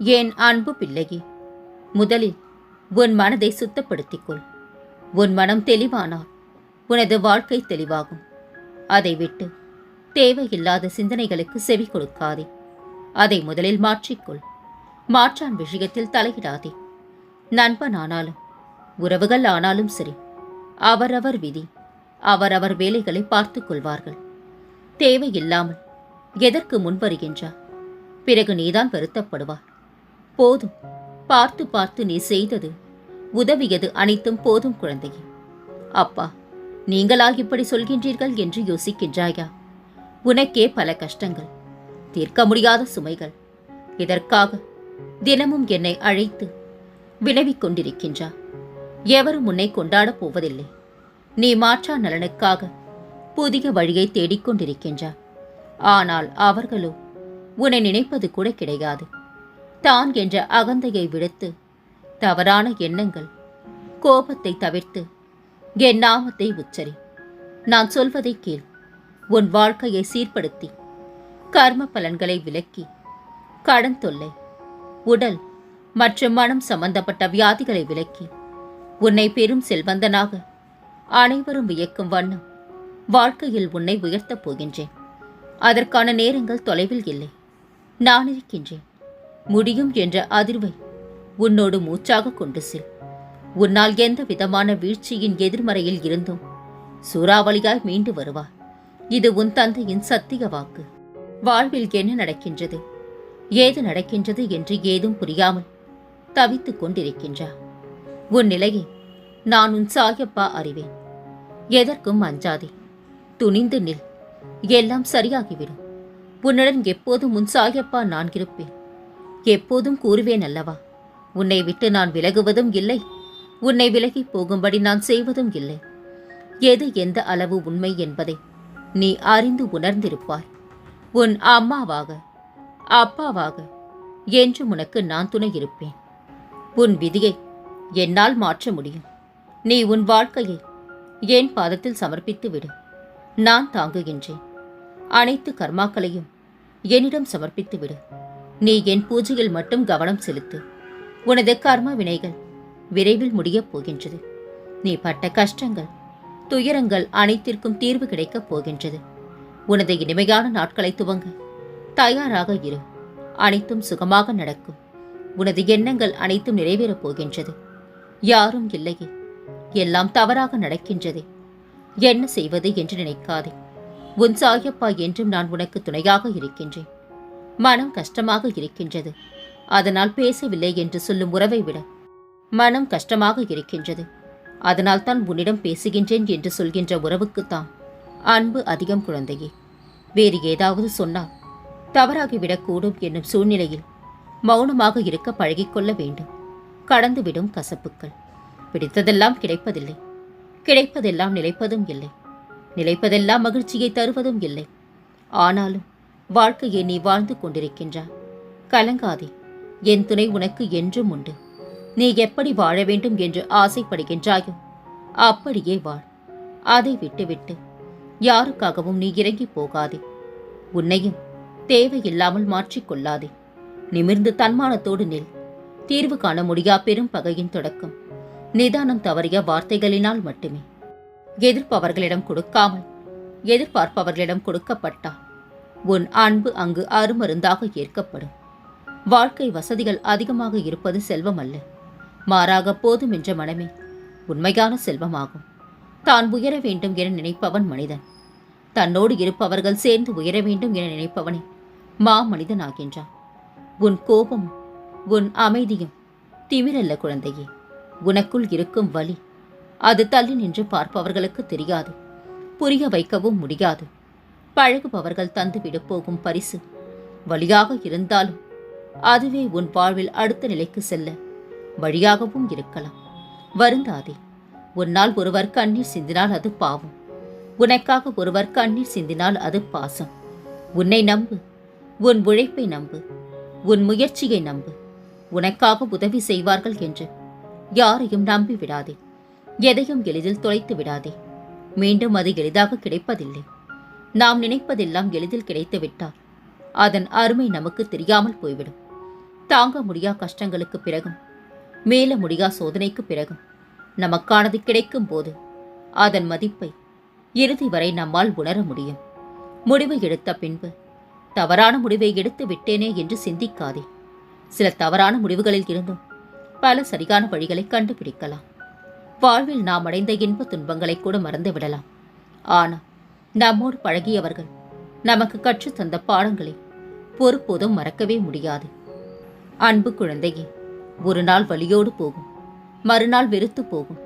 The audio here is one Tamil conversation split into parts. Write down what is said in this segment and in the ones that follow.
என் அன்பு பிள்ளையே? முதலில் உன் மனதை சுத்தப்படுத்திக் கொள் உன் மனம் தெளிவானால் உனது வாழ்க்கை தெளிவாகும். அதை விட்டு தேவையில்லாத சிந்தனைகளுக்கு செவி கொடுக்காதே. அதை முதலில் மாற்றிக்கொள். மாற்றான் விஷயத்தில் தலையிடாதே. நண்பன் ஆனாலும் உறவுகள் ஆனாலும் சரி அவரவர் விதி அவரவர் வேலைகளை பார்த்து கொள்வார்கள். தேவையில்லாமல் எதற்கு முன்வருகின்றார் பிறகு நீதான் வருத்தப்படுவார் போதும். பார்த்து பார்த்து நீ செய்தது உதவியது அனைத்தும் போதும் குழந்தையே. அப்பா நீங்களா இப்படி சொல்கின்றீர்கள் என்று யோசிக்கின்றாயா? உனக்கே பல கஷ்டங்கள் தீர்க்க முடியாத சுமைகள். இதற்காக தினமும் என்னை அழைத்து வினவிக் கொண்டிருக்கின்றா. எவரும் உன்னை கொண்டாடப் போவதில்லை. நீ மாற்றா நலனுக்காக புதிய வழியை தேடிக்கொண்டிருக்கின்றா ஆனால் அவர்களோ உன்னை நினைப்பது கூட கிடையாது. தான் என்ற அகந்தையை விடுத்து தவறான எண்ணங்கள் கோபத்தை தவிர்த்து என் நாமத்தை உச்சரி. நான் சொல்வதை கேள். உன் வாழ்க்கையை சீர்படுத்தி கர்ம பலன்களை விலக்கி கடன் தொல்லை உடல் மற்றும் மனம் சம்பந்தப்பட்ட வியாதிகளை விலக்கி உன்னை பெரும் செல்வந்தனாக அனைவரும் வியக்கும் வண்ணம் வாழ்க்கையில் உன்னை உயர்த்தப் போகின்றேன். அதற்கான நேரங்கள் தொலைவில் இல்லை. நான் இருக்கின்றேன். முடியும் என்ற அதிர்வை உன்னோடு மூச்சாக கொண்டு செல். உன்னால் எந்த விதமான வீழ்ச்சியின் எதிர்மறையில் இருந்தும் சூறாவளியாய் மீண்டு வருவார் இது உன் தந்தையின் சத்திய வாக்கு. வாழ்வில் என்ன நடக்கின்றது? ஏது நடக்கின்றது என்று ஏதும் புரியாமல் தவித்துக் கொண்டிருக்கின்றா. உன் நிலையை நான் உன் சாயப்பா அறிவேன். எதற்கும் அஞ்சாதே. துணிந்து நில். எல்லாம் சரியாகிவிடும். உன்னுடன் எப்போதும் உன் சாயப்பா நான் இருப்பேன். எப்போதும் கூறுவேன் அல்லவா? உன்னை விட்டு நான் விலகுவதும் இல்லை. உன்னை விலகி போகும்படி நான் செய்வதும் இல்லை. எது எந்த அளவு உண்மை என்பதை நீ அறிந்து உணர்ந்திருப்பாய். உன் அம்மாவாக அப்பாவாக என்றும் உனக்கு நான் துணை இருப்பேன். உன் விதியை என்னால் மாற்ற முடியும். நீ உன் வாழ்க்கையை என் பாதத்தில் சமர்ப்பித்து விடு. நான் தாங்குகின்றேன். அனைத்து கர்மாக்களையும் என்னிடம் சமர்ப்பித்து விடு. நீ என் பூஜையில் மட்டும் கவனம் செலுத்து. உனது கர்ம வினைகள் விரைவில் முடியப் போகின்றது. நீ பட்ட கஷ்டங்கள் துயரங்கள் அனைத்திற்கும் தீர்வு கிடைக்கப் போகின்றது. உனது இனிமையான நாட்களை துவங்க தயாராக இரு. அனைத்தும் சுகமாக நடக்கும். உனது எண்ணங்கள் அனைத்தும் நிறைவேறப் போகின்றது. யாரும் இல்லையே எல்லாம் தவறாக நடக்கின்றதே. என்ன செய்வது என்று நினைக்காதே. உன் சாயப்பா என்றும் நான் உனக்கு துணையாக இருக்கின்றேன். மனம் கஷ்டமாக இருக்கின்றது. அதனால் பேசவில்லை என்று சொல்லும் உறவை விட மனம் கஷ்டமாக இருக்கின்றது. அதனால் தான் உன்னிடம் பேசுகின்றேன் என்று சொல்கின்ற உறவுக்குத்தான் அன்பு அதிகம் குழந்தையே. வேறு ஏதாவது சொன்னால் தவறாகிவிடக்கூடும் என்னும் சூழ்நிலையில் மௌனமாக இருக்க பழகிக்கொள்ள வேண்டும். கடந்துவிடும் கசப்புக்கள் பிடித்ததெல்லாம் கிடைப்பதில்லை. கிடைப்பதெல்லாம் நிலைப்பதும் இல்லை. நிலைப்பதெல்லாம் மகிழ்ச்சியை தருவதும் இல்லை. ஆனாலும் வாழ்க்கையை நீ வாழ்ந்து கொண்டிருக்கின்றாய். கலங்காதே. என் துணை உனக்கு என்றும் உண்டு. நீ எப்படி வாழ வேண்டும் என்று ஆசைப்படுகின்றாயோ அப்படியே வாழ். அதை விட்டுவிட்டு யாருக்காகவும் நீ இறங்கி போகாதே. உன்னையும் தேவையில்லாமல் மாற்றிக்கொள்ளாதே நிமிர்ந்து தன்மானத்தோடு நில். தீர்வு காண முடியா பெரும் பகையின் தொடக்கம். நிதானம் தவறிய வார்த்தைகளினால் மட்டுமே. எதிர்ப்பவர்களிடம் கொடுக்காமல் எதிர்பார்ப்பவர்களிடம் கொடுக்கப்பட்டால் உன் அன்பு அங்கு அருமருந்தாக ஏற்கப்படும். வாழ்க்கை வசதிகள் அதிகமாக இருப்பது செல்வம் அல்ல மாறாக போதும் என்ற மனமே உண்மையான செல்வமாகும். தான் உயர வேண்டும் என நினைப்பவன் மனிதன். தன்னோடு இருப்பவர்கள் சேர்ந்து உயர வேண்டும் என நினைப்பவனே மா மனிதனாகின்றான் உன் கோபம் உன் அமைதியும் திமிரல்ல குழந்தையே. உனக்குள் இருக்கும் வழி அது தள்ளி நின்று பார்ப்பவர்களுக்கு தெரியாது. புரிய வைக்கவும் முடியாது. பழகுபவர்கள் தந்துவிடு போகும் பரிசு. வழியாக இருந்தாலும் அதுவே உன் வாழ்வில் அடுத்த நிலைக்கு செல்ல வழியாகவும் இருக்கலாம். வருந்தாதே உன்னால் ஒருவர் கண்ணீர் சிந்தினால் அது பாவம். உனக்காக ஒருவர் கண்ணீர் சிந்தினால் அது பாசம். உன்னை நம்பு உன் உழைப்பை நம்பு உன் முயற்சியை நம்பு. உனக்காக உதவி செய்வார்கள் என்று யாரையும் நம்பி விடாதே எதையும் எளிதில் தொலைத்து விடாதே மீண்டும் அது எளிதாக கிடைப்பதில்லை. நாம் நினைப்பதெல்லாம் எளிதில் கிடைத்து விட்டால் அதன் அருமை நமக்கு தெரியாமல் போய்விடும். தாங்க முடியா கஷ்டங்களுக்கு பிறகும் மேல முடியா சோதனைக்கு பிறகும் நமக்கானது கிடைக்கும் போது அதன் மதிப்பை இறுதி வரை நம்மால் உணர முடியும். முடிவு எடுத்த பின்பு தவறான முடிவை எடுத்து விட்டேனே என்று சிந்திக்காதே. சில தவறான முடிவுகளில் இருந்தும் பல சரியான வழிகளை கண்டுபிடிக்கலாம். வாழ்வில் நாம் அடைந்த இன்ப துன்பங்களை கூட மறந்து விடலாம் ஆனால் நம்மோடு பழகியவர்கள். நமக்கு கற்றுத்தந்த பாடங்களை பொறுப்போதும் மறக்கவே முடியாது. அன்பு குழந்தையே ஒரு நாள் வழியோடு போகும். மறுநாள் வெறுத்து போகும்.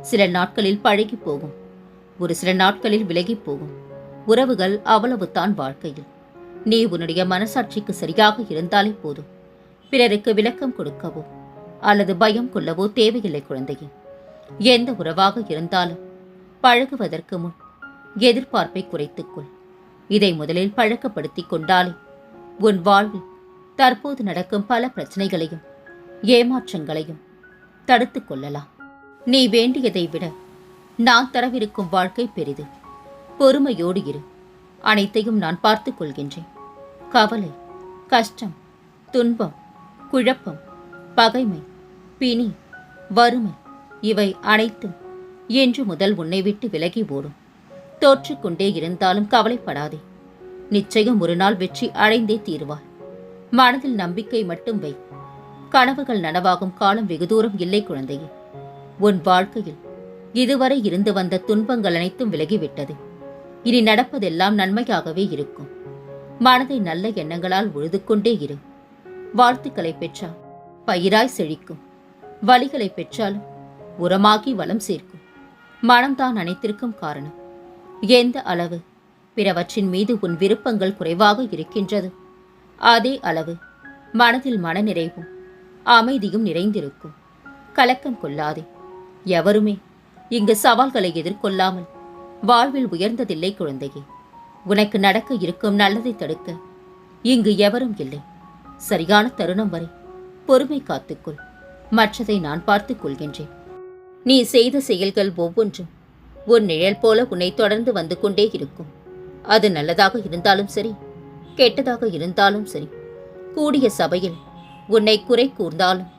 சில நாட்களில் பழகி போகும். ஒரு சில நாட்களில் விலகி போகும். உறவுகள் அவ்வளவுதான் வாழ்க்கையில். நீ உன்னுடைய மனசாட்சிக்கு சரியாக இருந்தாலே போதும். பிறருக்கு விளக்கம் கொடுக்கவோ அல்லது பயம் கொள்ளவோ தேவையில்லை குழந்தையே. எந்த உறவாக இருந்தாலும் பழகுவதற்கு முன் எதிர்பார்ப்பை குறைத்துக்கொள். இதை முதலில் பழக்கப்படுத்திக் கொண்டாலே உன் வாழ்வில் தற்போது நடக்கும் பல பிரச்சனைகளையும் ஏமாற்றங்களையும் தடுத்து கொள்ளலாம். நீ வேண்டியதை விட நான் தரவிருக்கும் வாழ்க்கை பெரிது. பொறுமையோடு இரு. அனைத்தையும் நான் பார்த்துக் கொள்கின்றேன். கவலை கஷ்டம் துன்பம் குழப்பம் பகைமை பிணி வறுமை இவை அனைத்தும் என்று முதல் உன்னை விட்டு விலகி ஓடும். தோற்றுக்கொண்டே இருந்தாலும் கவலைப்படாதே. நிச்சயம் ஒரு நாள் வெற்றி அடைந்தே தீருவார் மனதில் நம்பிக்கை மட்டும் வை. கனவுகள் நனவாகும் காலம் வெகு தூரம் இல்லை குழந்தையே. உன் வாழ்க்கையில் இதுவரை இருந்து வந்த துன்பங்கள் அனைத்தும் விலகிவிட்டது. இனி நடப்பதெல்லாம் நன்மையாகவே இருக்கும். மனதை நல்ல எண்ணங்களால் உழுது கொண்டே இரு. வாழ்த்துக்களை பெற்றால் பயிராய் செழிக்கும். வழிகளை பெற்றாலும் உரமாகி வளம் சேர்க்கும். மனம்தான் அனைத்திற்கும் காரணம். எந்த அளவு? பிறவற்றின் மீது உன் விருப்பங்கள் குறைவாக இருக்கின்றது. அதே அளவு மனதில் மனநிறைவும் அமைதியும் நிறைந்திருக்கும். கலக்கம் கொள்ளாதே. எவருமே இங்கு சவால்களை எதிர்கொள்ளாமல் வாழ்வில் உயர்ந்ததில்லை குழந்தையே. உனக்கு நடக்க இருக்கும் நல்லதை தடுக்க இங்கு எவரும் இல்லை. சரியான தருணம் வரை பொறுமை காத்துக்கொள். மற்றதை நான் பார்த்துக் கொள்கின்றேன். நீ செய்த செயல்கள் ஒவ்வொன்றும் ஒரு நிழல் போல உன்னை தொடர்ந்து வந்து கொண்டே இருக்கும். அது நல்லதாக இருந்தாலும் சரி கெட்டதாக இருந்தாலும் சரி கூடிய சபையில் உன்னை குறை கூர்ந்தாலும்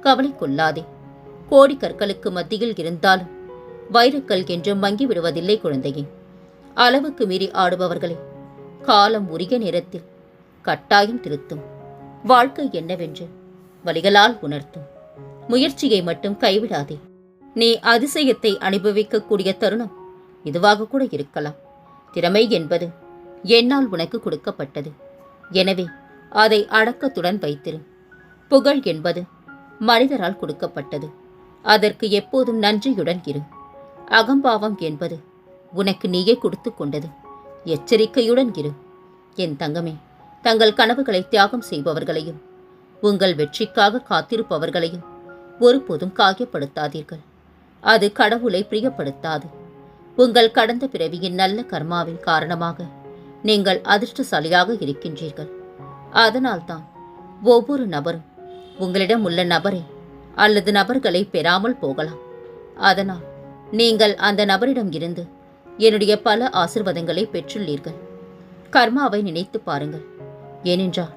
கவலை கொள்ளாதே. கோடி கற்களுக்கு மத்தியில் இருந்தாலும் வைரக்கல் என்றும் மங்கி விடுவதில்லை குழந்தையே. அளவுக்கு மீறி ஆடுபவர்களை காலம் உரிய நேரத்தில் கட்டாயம் திருத்தும். வாழ்க்கை என்னவென்று வழிகளால் உணர்த்தும். முயற்சியை மட்டும் கைவிடாதே. நீ அதிசயத்தை அனுபவிக்கக்கூடிய தருணம் இதுவாக கூட இருக்கலாம். திறமை என்பது என்னால் உனக்கு கொடுக்கப்பட்டது. எனவே அதை அடக்கத்துடன் வைத்திரு. புகழ் என்பது மனிதரால் கொடுக்கப்பட்டது. அதற்கு எப்போதும் நன்றியுடன் இரு. அகம்பாவம் என்பது உனக்கு நீயே கொடுத்து கொண்டது. எச்சரிக்கையுடன் இரு. என் தங்கமே தங்கள் கனவுகளை தியாகம் செய்பவர்களையும் உங்கள் வெற்றிக்காக காத்திருப்பவர்களையும் ஒருபோதும் காயப்படுத்தாதீர்கள். அது கடவுளை பிரியப்படுத்தாது. உங்கள் கடந்த பிறவியின் நல்ல கர்மாவின் காரணமாக நீங்கள் அதிர்ஷ்டசாலியாக இருக்கின்றீர்கள். அதனால்தான் ஒவ்வொரு நபரும் உங்களிடம் உள்ள நபரை அல்லது நபர்களை பெறாமல் போகலாம். அதனால் நீங்கள் அந்த நபரிடம் இருந்து என்னுடைய பல ஆசிர்வாதங்களை பெற்றுள்ளீர்கள். கர்மாவை நினைத்து பாருங்கள். ஏனென்றால்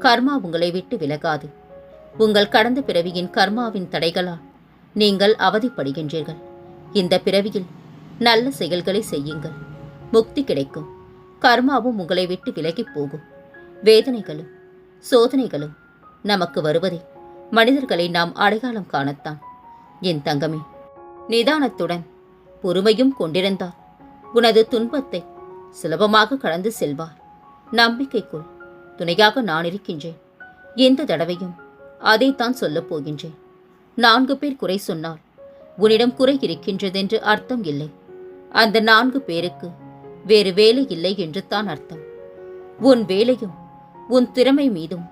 கர்மா உங்களை விட்டு விலகாது. உங்கள் கடந்த பிறவியின் கர்மாவின் தடைகளால் நீங்கள் அவதிப்படுகின்றீர்கள். இந்த பிறவியில் நல்ல செயல்களை செய்யுங்கள். முக்தி கிடைக்கும். கர்மாவும் உங்களை விட்டு விலகிப் போகும். வேதனைகளும் சோதனைகளும் நமக்கு வருவதை மனிதர்களை நாம் அடையாளம் காணத்தான். என் தங்கமே நிதானத்துடன் பொறுமையும் கொண்டிருந்தார். உனது துன்பத்தை சுலபமாக கடந்து செல்வார். நம்பிக்கைக்குள் துணையாக நான் இருக்கின்றேன். எந்த தடவையும் அதைத்தான் சொல்லப் போகின்றேன். நான்கு பேர் குறை சொன்னால் உன்னிடம் குறை இருக்கின்றதென்று அர்த்தம் இல்லை. அந்த நான்கு பேருக்கு வேறு வேலை இல்லை என்று தான் அர்த்தம். உன் வேலையும் உன் திறமை மீதும்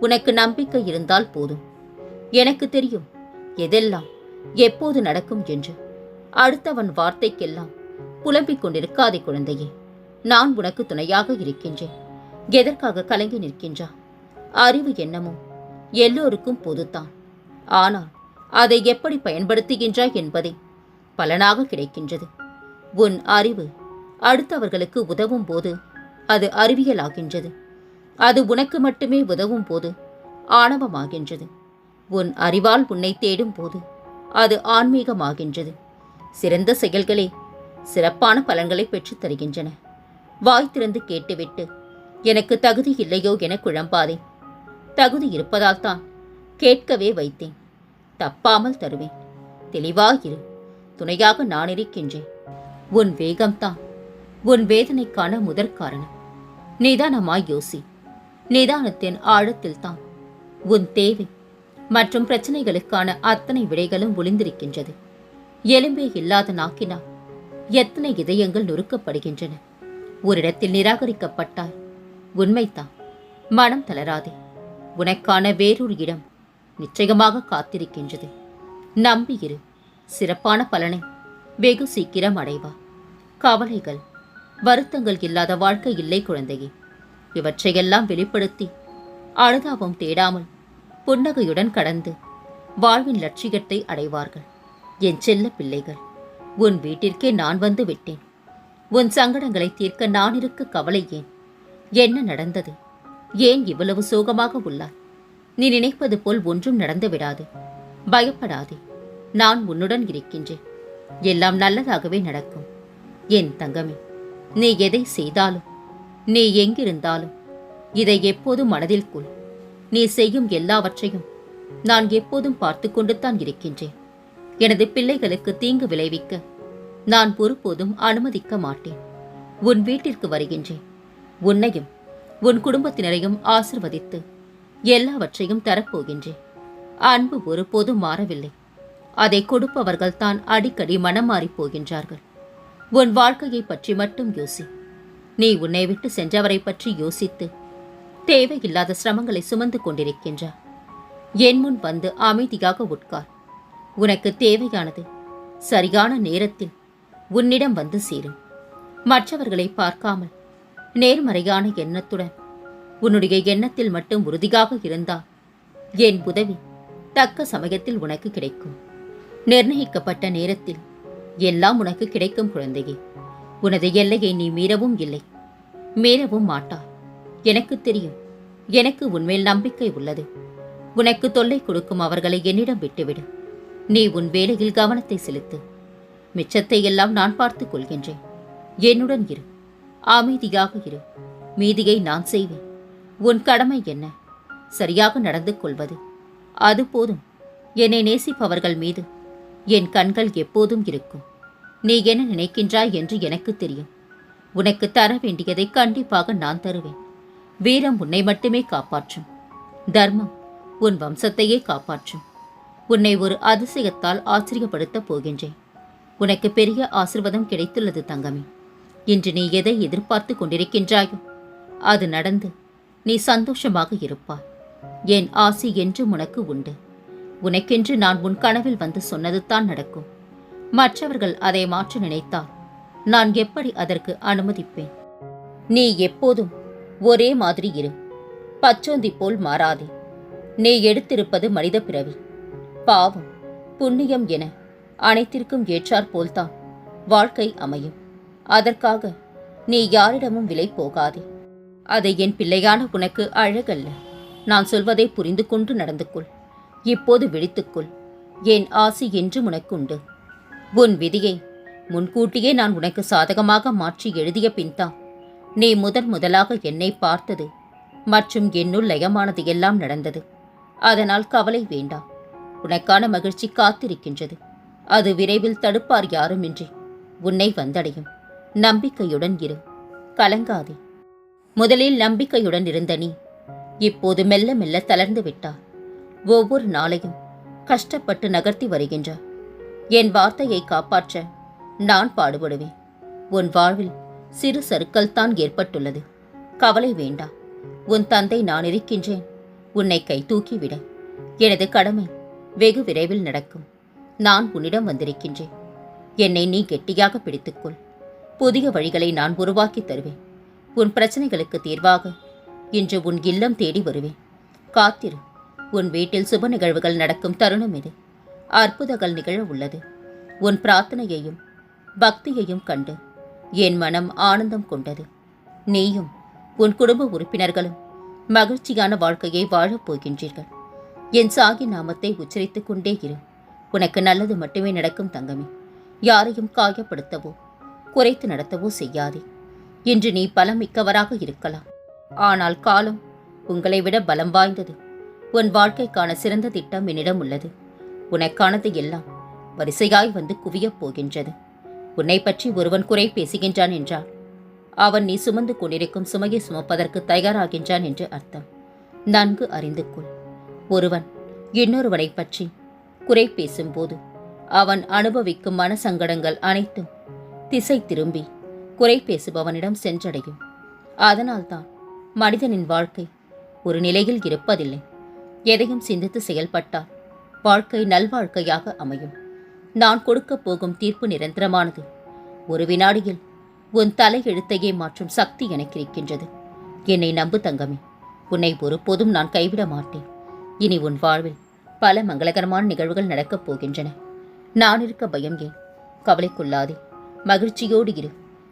உனக்கு நம்பிக்கை இருந்தால் போதும். எனக்கு தெரியும் எதெல்லாம் எப்போது நடக்கும் என்று. அடுத்தவன் வார்த்தைக்கெல்லாம் புலம்பிக் கொண்டிருக்காதே குழந்தையே. நான் உனக்கு துணையாக இருக்கின்றேன். எதற்காக கலங்கி நிற்கின்றா? அறிவு என்னமோ எல்லோருக்கும் பொதுத்தான் ஆனால் அதை எப்படி பயன்படுத்துகின்றாய் என்பதே பலனாக கிடைக்கின்றது. உன் அறிவு அடுத்தவர்களுக்கு உதவும் போது அது அறிவியலாகின்றது. அது உனக்கு மட்டுமே உதவும் போது ஆணவமாகின்றது. உன் அறிவால் உன்னை தேடும் போது அது ஆன்மீகமாகின்றது. சிறந்த செயல்களே சிறப்பான பலன்களை பெற்றுத் தருகின்றன. வாய் திறந்து கேட்டுவிட்டு எனக்கு தகுதி இல்லையோ என குழம்பாதே. தகுதி இருப்பதால் தான் கேட்கவே வைத்தேன். தப்பாமல் தருவேன். தெளிவாயிரு துணையாக நான் இருக்கின்றேன். உன் வேகம்தான். உன் வேதனைக்கான முதற் காரணம் நிதானமாய் யோசி. நிதானத்தின் ஆழத்தில் தான் உன் தேவை மற்றும் பிரச்சனைகளுக்கான அத்தனை விடைகளும் ஒளிந்திருக்கின்றது. எலும்பே இல்லாத நாக்கினால் எத்தனை இதயங்கள் நொறுக்கப்படுகின்றன. ஓரிடத்தில் நிராகரிக்கப்பட்டாய். உண்மைதான். மனம் தளராதே. உனக்கான வேறொரு இடம். நிச்சயமாக காத்திருக்கின்றது. நம்பியிரு சிறப்பான பலனை. வெகு சீக்கிரம் அடைவா. கவலைகள். வருத்தங்கள் இல்லாத வாழ்க்கை இல்லை குழந்தையே. இவற்றையெல்லாம் வெளிப்படுத்தி அனுதாபம் தேடாமல் புன்னகையுடன் கடந்து வாழ்வின் லட்சியத்தை அடைவார்கள். என் செல்ல பிள்ளைகள் உன் வீட்டிற்கே நான் வந்து விட்டேன். உன் சங்கடங்களை தீர்க்க நான் இருக்க கவலை ஏன் என்ன நடந்தது? ஏன் இவ்வளவு சோகமாக உள்ளார் நீ நினைப்பது போல் ஒன்றும் நடந்து விடாது பயப்படாதே. நான் உன்னுடன் இருக்கின்றேன். எல்லாம் நல்லதாகவே நடக்கும். என் தங்கமே நீ எதை செய்தாலும் நீ எங்கிருந்தாலும் இதை எப்போதும் மனதில் கொள். நீ செய்யும் எல்லாவற்றையும் நான் எப்போதும் பார்த்து கொண்டுத்தான் இருக்கின்றேன். எனது பிள்ளைகளுக்கு தீங்கு விளைவிக்க நான் ஒருபோதும் அனுமதிக்க மாட்டேன். உன் வீட்டிற்கு வருகின்றேன். உன்னையும் உன் குடும்பத்தினரையும் ஆசிர்வதித்து எல்லாவற்றையும் தரப்போகின்றேன். அன்பு ஒருபோதும் மாறவில்லை. அதை கொடுப்பவர்கள் தான் அடிக்கடி மனம் மாறிப் போகின்றார்கள். உன் வாழ்க்கையை பற்றி மட்டும் யோசி. நீ உன்னை விட்டு சென்றவரை பற்றி யோசித்து தேவையில்லாத சிரமங்களை சுமந்து கொண்டிருக்கின்றார் என் முன் வந்து அமைதியாக உட்கார். உனக்கு தேவையானது சரியான நேரத்தில் உன்னிடம் வந்து சேரும். மற்றவர்களை பார்க்காமல் நேர்மறையான எண்ணத்துடன் உன்னுடைய எண்ணத்தில் மட்டும் உறுதியாக இருந்தால் என் உதவி தக்க சமயத்தில் உனக்கு கிடைக்கும். நிர்ணயிக்கப்பட்ட நேரத்தில் எல்லாம் உனக்கு கிடைக்கும் குழந்தையே. உனது எல்லையை நீ மீறவும் இல்லை. மீறவும் மாட்டா. எனக்கு தெரியும். எனக்கு உன்மேல் நம்பிக்கை உள்ளது. உனக்கு தொல்லை கொடுக்கும் அவர்களை என்னிடம் விட்டுவிடு. நீ உன் வேலையில் கவனத்தை செலுத்து. மிச்சத்தை எல்லாம் நான் பார்த்துக் கொள்கின்றேன். என்னுடன் இரு. அமைதியாக இரு. மீதியை நான் செய்வேன். உன் கடமை என்ன? சரியாக நடந்து கொள்வது. அது போதும். என்னை நேசிப்பவர்கள் மீது. என் கண்கள் எப்போதும் இருக்கும். நீ என்ன நினைக்கின்றாய் என்று எனக்கு தெரியும். உனக்கு தர வேண்டியதை கண்டிப்பாக நான் தருவேன். வீரம் உன்னை மட்டுமே காப்பாற்றும். தர்மம் உன் வம்சத்தையே காப்பாற்றும். உன்னை ஒரு அதிசயத்தால் ஆச்சரியப்படுத்தப் போகின்றேன். உனக்கு பெரிய ஆசிர்வாதம் கிடைத்துள்ளது தங்கமே. இன்று நீ எதை எதிர்பார்த்து கொண்டிருக்கின்றாயோ அது நடந்து நீ சந்தோஷமாக இருப்பாய் என் ஆசி என்றும் உனக்கு உண்டு. உனக்கென்று நான் உன் கனவில் வந்து சொன்னதுதான் நடக்கும். மற்றவர்கள் அதை மாற்ற நினைத்தால் நான் எப்படி அதற்கு அனுமதிப்பேன்? நீ எப்போதும் ஒரே மாதிரி இரு. பச்சோந்தி போல் மாறாதே. நீ எடுத்திருப்பது மனித பிறவி. பாவம் புண்ணியம் என அனைத்திற்கும் ஏற்றாற் போல்தான் வாழ்க்கை அமையும். அதற்காக நீ யாரிடமும் விலை போகாதே. அதை என் பிள்ளையான உனக்கு அழகல்ல. நான் சொல்வதை புரிந்து கொண்டு நடந்து கொள் இப்போது விழித்துக்கொள். என் ஆசி என்று உனக்கு உண்டு உன் விதியை முன்கூட்டியே நான் உனக்கு சாதகமாக மாற்றி எழுதிய பின்தான் நீ முதன் முதலாக என்னை பார்த்தது மற்றும் என்னுள் லயமானது எல்லாம் நடந்தது. அதனால் கவலை வேண்டாம் உனக்கான மகிழ்ச்சி காத்திருக்கின்றது. அது விரைவில் தடுப்பார் யாருமின்றி. உன்னை வந்தடையும். நம்பிக்கையுடன் இரு. கலங்காதே. முதலில் நம்பிக்கையுடன் இருந்த நீ. இப்போது மெல்ல மெல்ல தளர்ந்து விட்டார் ஒவ்வொரு நாளையும் கஷ்டப்பட்டு நகர்த்தி வருகின்றார் என் வார்த்தையை காப்பாற்ற நான் பாடுபடுவேன். உன் வாழ்வில் சிறு சறுக்கல் தான் ஏற்பட்டுள்ளது. கவலை வேண்டாம் உன் தந்தை நான் இருக்கின்றேன். உன்னை கை தூக்கிவிட. எனது கடமை வெகு விரைவில் நடக்கும். நான் உன்னிடம் வந்திருக்கின்றேன். என்னை நீ கெட்டியாக பிடித்துக்கொள். புதிய வழிகளை நான் உருவாக்கி தருவேன். உன் பிரச்சனைகளுக்கு தீர்வாக. இன்று உன் இல்லம் தேடி வருவேன். காத்திரு. உன் வீட்டில் சுப நிகழ்வுகள் நடக்கும் தருணம் இது. அற்புதங்கள் நிகழ உள்ளது. உன் பிரார்த்தனையையும் பக்தியையும் கண்டு என் மனம் ஆனந்தம் கொண்டது. நீயும் உன் குடும்ப உறுப்பினர்களும் மகிழ்ச்சியான வாழ்க்கையை வாழப் போகின்றீர்கள். என் சாகி நாமத்தை உச்சரித்துக் கொண்டே இரு. உனக்கு நல்லது மட்டுமே நடக்கும் தங்கமே. யாரையும் காயப்படுத்தவோ குறைத்து நடத்தவோ செய்யாதே. இன்று நீ பலம் மிக்கவராக இருக்கலாம். ஆனால் காலம் உங்களை விட பலம் வாய்ந்தது. உன் வாழ்க்கைக்கான சிறந்த திட்டம் என்னிடம் உள்ளது. உனக்கானது எல்லாம் வரிசையாய் வந்து குவியப் போகின்றது. உன்னை பற்றி ஒருவன் குறை பேசுகின்றான் என்றால் அவன் நீ சுமந்து கொண்டிருக்கும் சுமையை சுமப்பதற்கு தயாராகின்றான் என்று அர்த்தம். நன்கு அறிந்து கொள். ஒருவன் இன்னொருவனை பற்றி குறை பேசும்போது அவன் அனுபவிக்கும் மனசங்கடங்கள் அனைத்தும் திசை திரும்பி குறை பேசுபவனிடம் சென்றடையும். அதனால்தான் மனிதனின் வாழ்க்கை ஒரு நிலையில் இருப்பதில்லை. எதையும் சிந்தித்து செயல்பட்டால் வாழ்க்கை நல்வாழ்க்கையாக அமையும். நான் கொடுக்கப் போகும் தீர்ப்பு நிரந்தரமானது. ஒரு வினாடியில் உன் தலை எழுத்தையே மாற்றும் சக்தி எனக்கு இருக்கின்றது. என்னை நம்பு தங்கமே. உன்னை ஒருபோதும் நான் கைவிட மாட்டேன். இனி உன் வாழ்வில் பல மங்களகரமான நிகழ்வுகள் நடக்கப் போகின்றன. நான் இருக்க பயம் ஏன்? கவலைக்குள்ளாதே. மகிழ்ச்சியோடு இரு.